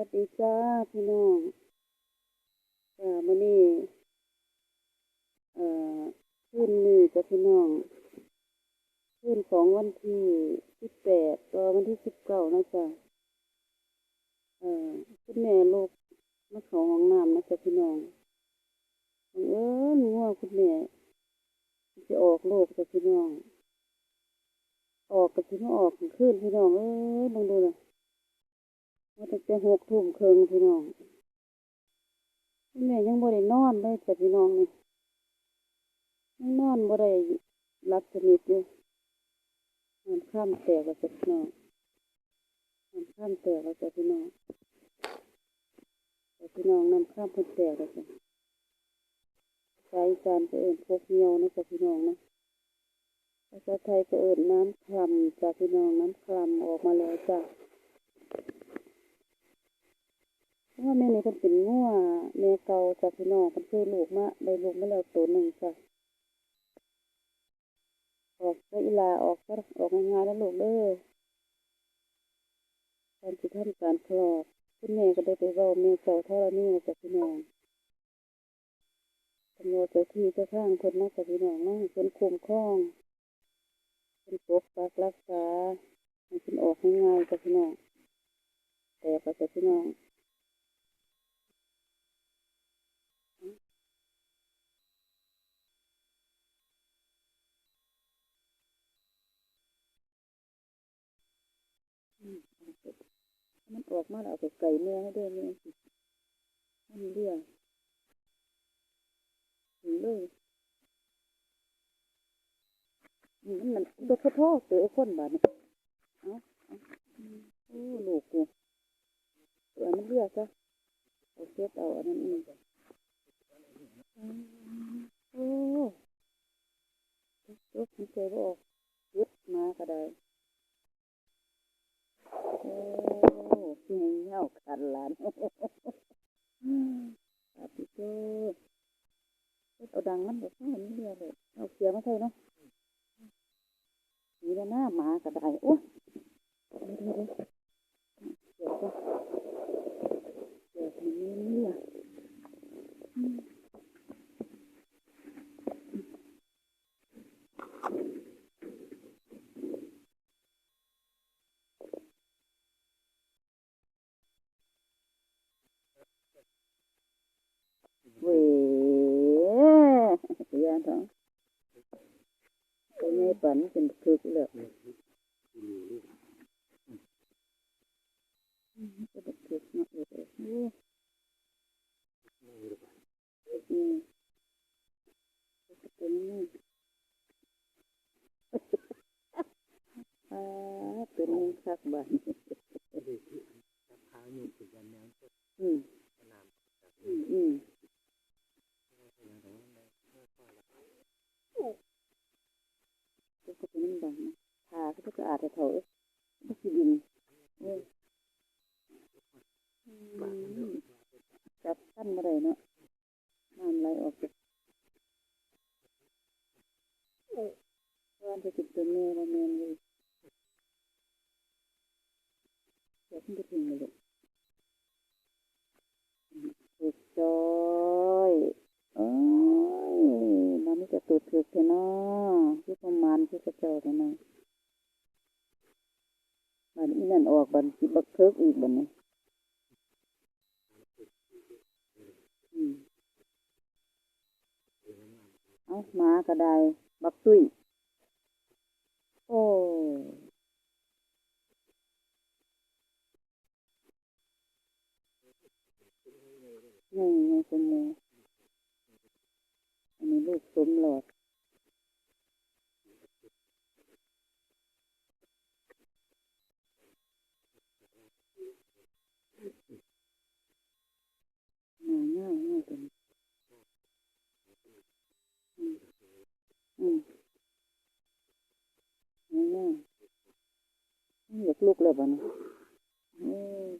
วัสดีจ้าพี่น้องจ้ามื้อนี้เอ่อคืนนี้จ้ะพี่น้องคืนของวันที่สิบแปดต่อวันที่สิบเก้านะจ๊ะเอ่อคุณแม่ลูกมาเขาห้องน้ำนะจ๊ะพี่น้องบังเอิญว่าคุณแม่จะออกลูกจ้ะพี่น้อง ออกกับที่มาองอกกลางคืนพี่น้องเอ้ยลองดูนะ ว่าตั้งแต่หกทุ่มครึ่งพี่น้องแม่ยังบ่ได้นอนเลยแต่พี่น้องนี่ยังนอนบ่ได้รับสนิทอยู่น้ำข้ามแตกแล้วจะพี่น้องน้ำข้ามแตกแล้วจะพี่น้องแต่พี่น้องน้ำข้ามพิ่นแตกแล้วจ้ะใช้การไปเอิ้นพวกเหี่ยวนะจ้ะพี่น้องนะภาษาไทยก็เอิญน้ำคลำจากพี่น้องน้ำคลำออกมาแล้วจ้ะเพราะ ว่าแม่นี่เพิ่นเป็นงัวแม่เก่าจากพี่น้องเพิ่นเคยลูกมาได้ลูกมาแล้วตัวหนึ่งจ้ะออกก็อีลาออกก็ออกง่ายๆแล้วลูกเด้อการสิทำการคลอดคุณแม่ก็ได้ไปว้าแม่เจ้าเท่านี้นะจ้ะพี่น้องตำรวจเจ้าที่เจ้าทางเพิ่นนะจ้ะพี่น้องนะเพิ่นคุมครองเป็นปกปักรักษาให้เป็นออกง่ายๆกับพี่น้องแต่ก็จะพี่น้องอืมเอาไป มันออกมาแล้วเอาไปไก่แม่ให้ด้วยแม่สิมันเลี้ยงถึงเลยอืมมันมันตัวโทษเตะคนบานเอาเอาอืมโอ้ลูกูตัวมันเลือกซะเอาเช็ดเอาอันนั้นนี่อืมโอ้ยกมันเจ็บออกยุดมาก็ได้โอ้ ยงเงาขันหลานอืมอาปิโตเอาดังมันแบบนี้มันเรียเลยเอาเสียมาใส่เนาะนี่แล้วหน้าหมากระไดโอ้ยเดี๋ยวก็เดี๋ยวนี้เนี่ย เว้ยเสียท้องตัวใหญ่ปันเป็นคึกเลยอืมจะเป็นค้กเนาะเออเออโอ้อืมก็เป็นนี่อ่าเป็นคักบ้านอืมอืม อืมก็เป็นนี่ดังนะทาก็จะอาจจะเถอะไม่สิดินเอออืมจับขั้นมาได้เนาะน้ำไหลออกจากว่านจะติดตัวแม่ละแม่เลยเดี๋ยวขึ้นไปถึงเลยลูกถูกจอยอ้ย ดถึกเถอะเนาะที่ประมาณที่กระเจ้าเถอะเนาะบันอีนั่นออกบันสิบักเคิกอีกบันนี้เอามาก็ได้บักตุ้ยโอ้ไงไงสมโมอันนี้ลูกสมหลอดง่ายง่ายง่ายตัวนี้อืมอืมง่ายง่าย อยากลูกแล้วบ้านะโอ้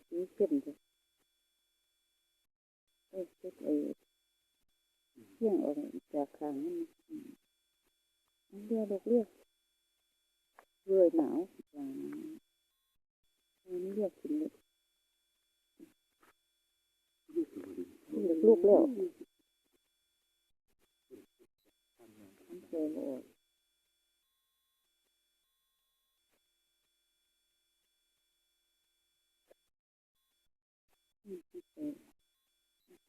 สีเข้มจ้ะเอ้ยเอ้ยเอ้ยเที่ยงออกจากข้างนั่นเรียกลูกเรียกเรื่อยหนาวอย่างนี้นี่เรียกกินเลยลูกแล้วทำใจออกอื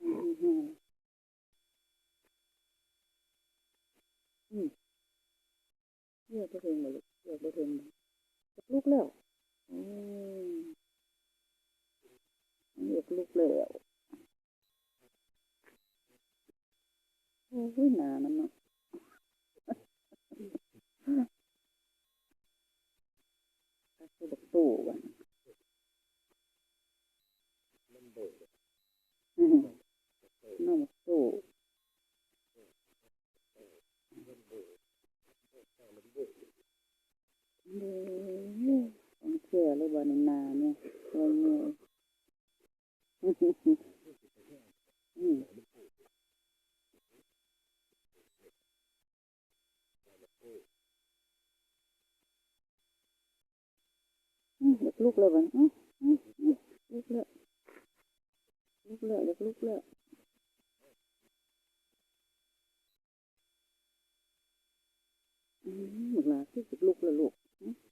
อืมอืมอืมเรียกบ่ถึงบ่ลูกเรียกบ่ถึงบ่เด็กลูกแล้วอืมเรียกลูกแล้วโอ้ยหนามันเนาะก็คือบักตู้ว่ะ น้องบักตู้เด้อต้องเชื่อเลยว่าในนาเนี่ยตัวเงี้ยอืมอืมลุกเลยวันอืมอืมลุกเลยลุกเลยเด็กลุกเลยอืม หมดละที่ลุกเลยลูก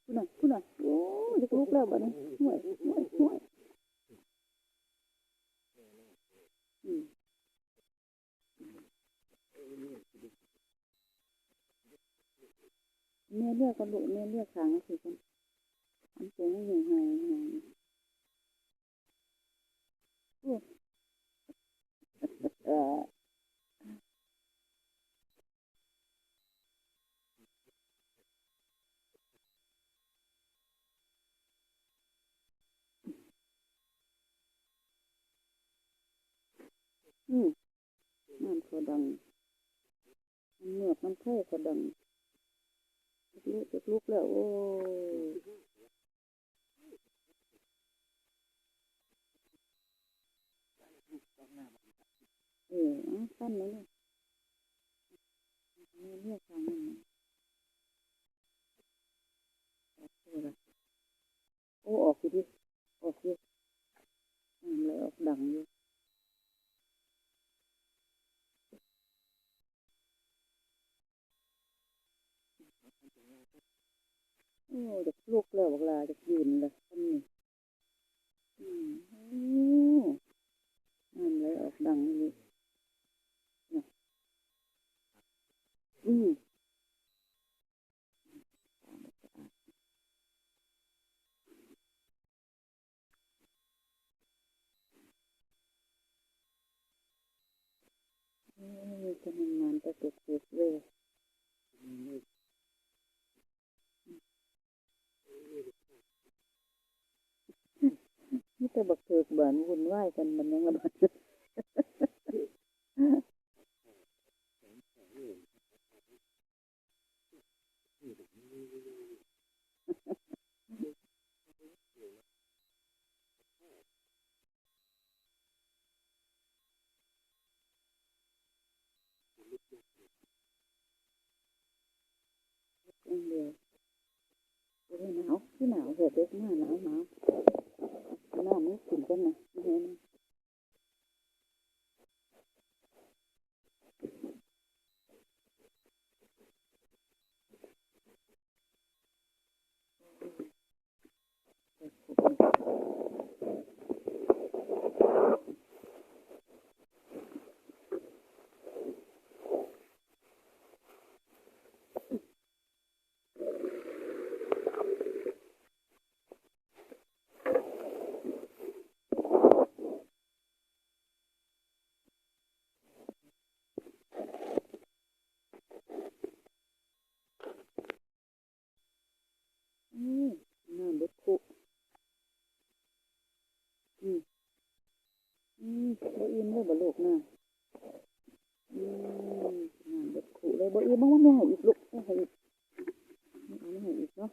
พูดหน่อยพูดหน่อยโอ้เด็กลุกแล้วบัดนี้ห่วยห่วยห่วยอืมแม่เรียกกันลูกแม่เรียกขางสิกันอันเป็นยังไงไงอ้เออ อืมน้ำก็ดังน้ำเมือกน้ำไข่ก็ดังลุกลุกลุกแล้ว โอ้เออสั้นเลยลูกแม่เรียกทางนั้นนะออกตัวละโอ้ ออกสิดิออกสิอืมเลยออกดังอยู่ จะลุกแล้วบอกลาจะยืนเลยคนนี้อืมโอ้นั่นเลออกดังอยู่อืมเอ้ยจะมันมันจะตุกตุกเลย นี่แต่บักเถิกบานวุ่นวายกันมันยังระบาดอันเดียวโอ้ยหนาวที่หนาวเหตุเด็กมากหนาวหนาวเอา น้ำนี่กินกันนะ ไม่เห็นอืมน้ำเบ็ดคุอืมอืมบ่อิ่มเลยบ่ลูกน้ำอืมน้ำเบ็ดคุเลยบ่อิ่มบ่มาแม่ให้อีกลูกแม่ให้อีกเอามาให้อีกเนาะ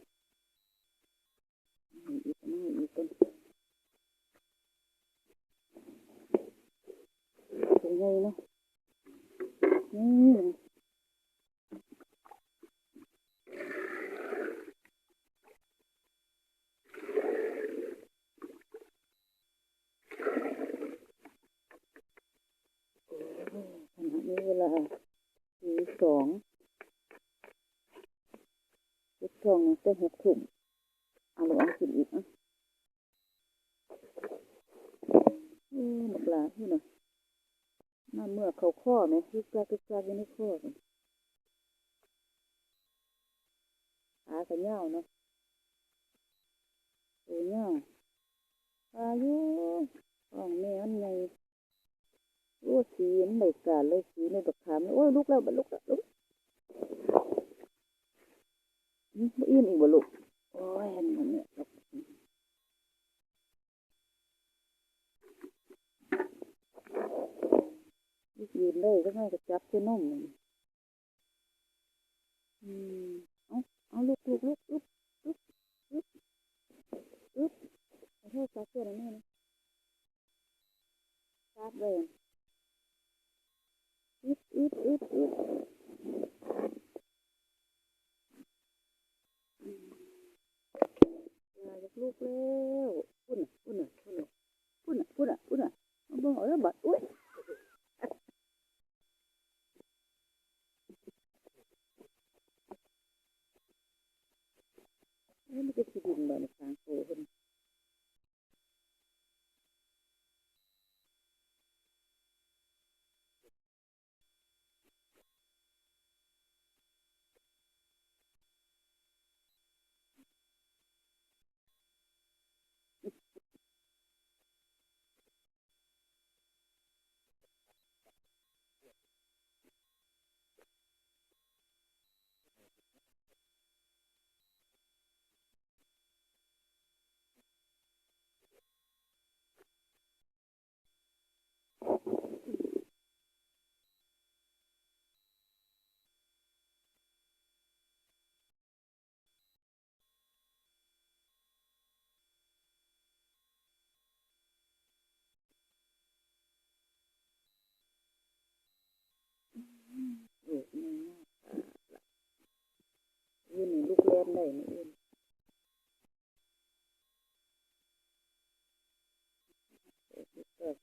ให้อีกเอามาให้อีกกันตัวใหญ่เนาะนี่ ท้องตั้งแต่หกทุ่มเอาลูกเอากินอีกอะเออบักหลาพี่หน่ะน้าเมื่อเขาข้อไหมคืกกากึกกากอยู่ในข้อกันขากันยาเนาะตัวยาอายุท้องแม่มันใหญ่โอ้สีมันได้การเลยสีในบักขามโอ้ยลุกแล้วบัดลุกแล้วลุก อืมบ่อิ่มอีกบ่ลูกโอ้ยอันนั้นเนี่ยลูกยืนเลยก็ไม่ก็จับเส้นนมนี่อืมเอาเอาลูกลูกลูกลูกลูกลูกลูกขอโทษจับเสื้อหน่อยนะจับเลยอึดอึดอึดอึด ยายจากลูกแล้วพุ่นน่ะพุ่นน่ะพุ่นน่ะพุ่นน่ะพุ่นน่ะพุ่นน่ะมาเบิ่งเอาเด้อบัดอุ้ยเอ้ยมันจะสิดินบ่ในทางโตเพิ่นเออแม่น่าตาละยืนนี่ลูกแล่นได้นี่ยืนเออ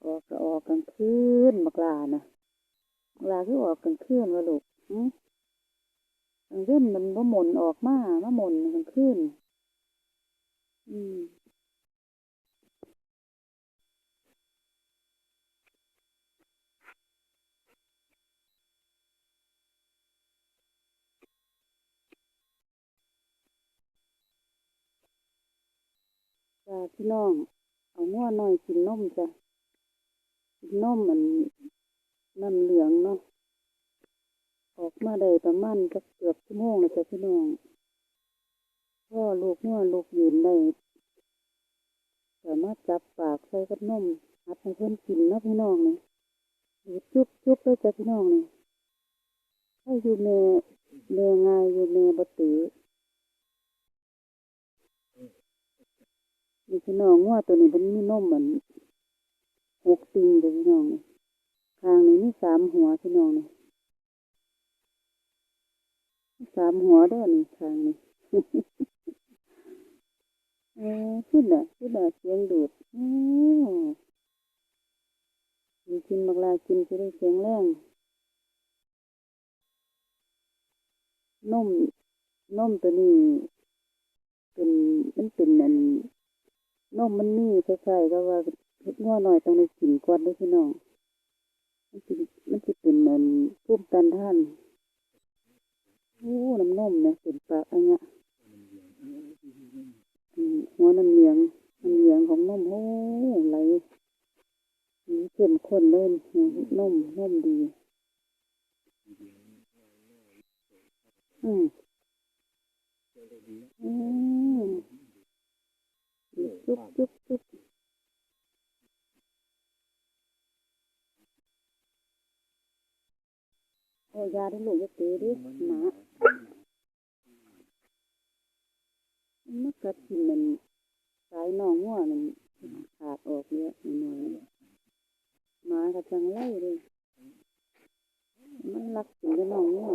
เออเออ ออกกลางคืนบักลานะบักลาคือออกกลางคืนวะลูกกลางคืนมันบ่หมุนออกมามาหมุนกลางคืนอืมจ้าพี่น้อง เอาง้อหน่อยกินนมจ้ะ นมมันน้ำเหลืองเนาะออกมาได้ประมาณสักเกือบชั่วโมงแล้วจ้ะพี่น้องพ่อลูกง้อลูกยืนได้สามารถจับปากใส่กับนมหัดให้เพิ่อนกินนะพี่น้องนี่ดูจุ๊บจุ๊บเลยจ้ะพี่น้องนี่ให้อยู่แม่แม่ง่ายอยู่แม่บ่ตือนี่พี่น้องว่าตัวนี้มันมีนมเหมือน หกติงเลยพี่น้องนี่ข้างนี้มีสามหัวพี่น้องนี่มีสามหัวเด้อนี่ข้างนี้เออขึ้นอะขึ้นอะเสียงดูดอือกินกินบักลากินจะได้เสียงแรงนมนมตัวนี้เป็นมันเป็นอันนมมันมีคล้ายๆกับว่า เฮ็ดงัวหน่อยต้องได้กินก่อนด้อพี่น้อง มันสิมันสิเป็นอันภูมิต้านท่านโอ้น้ำนมนี่ยเป็นปาอันเนี้ยหัวน้ำเลืองน้ำเลืองของนมโอ้ไหลอืมเข้มข้นเลยนมนมดี อืมอืมจุ๊บจุ๊บจุ๊บ โอ้ยาได้ลูกจะตีดิหมามันกัดกินมันสายหนองงัวมันขาดออกเยอะหน่อยๆหมาก็จังไล่เลย มันรักกินกับหนองงัว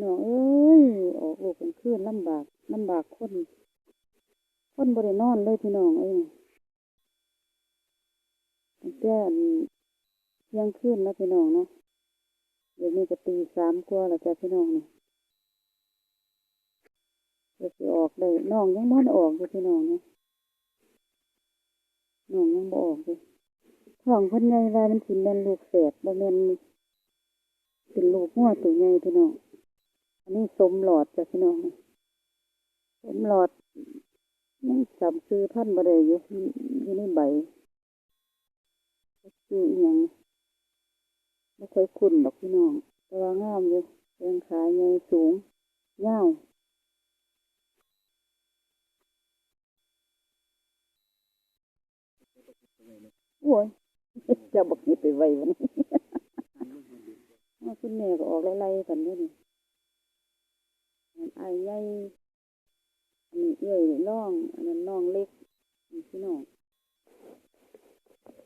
น้องเอ้ยออกลูกกลางคืนลำบากลำบากคน คนบ่ได้นอนเลยพี่น้องเอ้ย ตั้งแต่อันเที่ยงคืนแล้วพี่น้องเนาะเดี๋ยวนี้ก็ตีสามกว่าแล้วจ้ะพี่น้องนี่เดี๋ยวสิออกได้น้องยังบ่ทันออกอยู่พี่น้องเนาะน้องยังบ่ออกเลยท้องพ่นใหญ่ว่ามันสิแม่นลูกแฝดบ่แม่นเป็นลูกงัวตัวใหญ่พี่น้องอันนี้สมหลอดจ้ะพี่น้องนี่สมหลอดยังจำซื้อพันธุ์บ่ได้อยู่อยู่ในใบ ซื้ออีหยังไม่ค่อยคุ้นดอกพี่น้องแต่ว่างามอยู่แรงขาใหญ่สูงยาวโอ้ยจะบอกนี่ไปไว้วันนี้ว่าคุณแม่ก็ออกไล่ๆกันอยู่นี่อันอายใหญ่อันนี้เอื้อยน้อง อันนั้นน้องเล็กพี่น้อง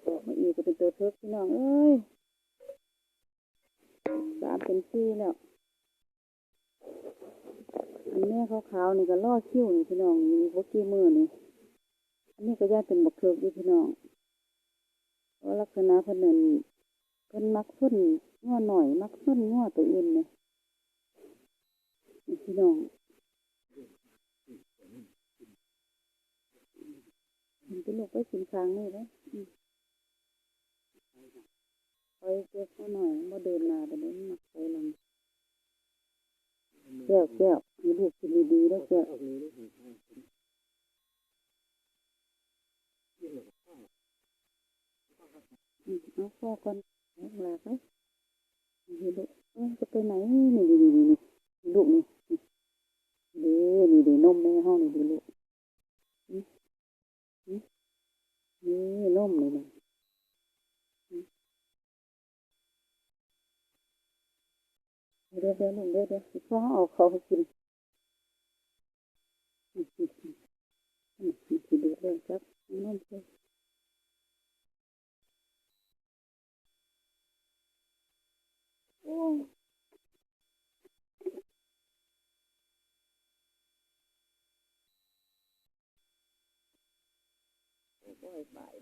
ออกมาอีกก็เป็นตัวเทิกพี่น้องเอ้ยสามเป็นสี่แล้วอันแม่ขาวๆนี่ก็ล่อคิ้วนี่พี่น้องนี่พวกกี้มือนี่อันนี้ก็ย่าเป็นบักเทิกอยู่พี่น้องเพราะลักษณะเพิ่นนั่นเพิ่นมักส้นง้อหน่อย มักส้นง้อตัวอื่นเนี่ยพี่น้องมันเป็นลูกไปสินค้างนี่เลย อยเก็บเขาหน่อยมาเดินหน้าไปเลยมาคอยหลังแก้วแก้วให้ลูกกินดีๆแล้วแก้วอืมเอาพ่อก่อนเอาลากไปนี่ลูกเอ้ยจะไปไหนนี่นี่นี่นี่นี่ลูกนี่นี่นี่ดีนมแม่ห้องนี่ดีลูกนี่ล่มเลยนะ ดี๋ยวเดี๋ยวเดี๋ยวเดี๋ยวพ่อเอาเขาให้กินอืมอืมอืมอืมอืมสิดูเรื่องจักน้ำเลยโอ้ยบ่อยบ่ายบ่อยบ่ายบ่อยบ่าย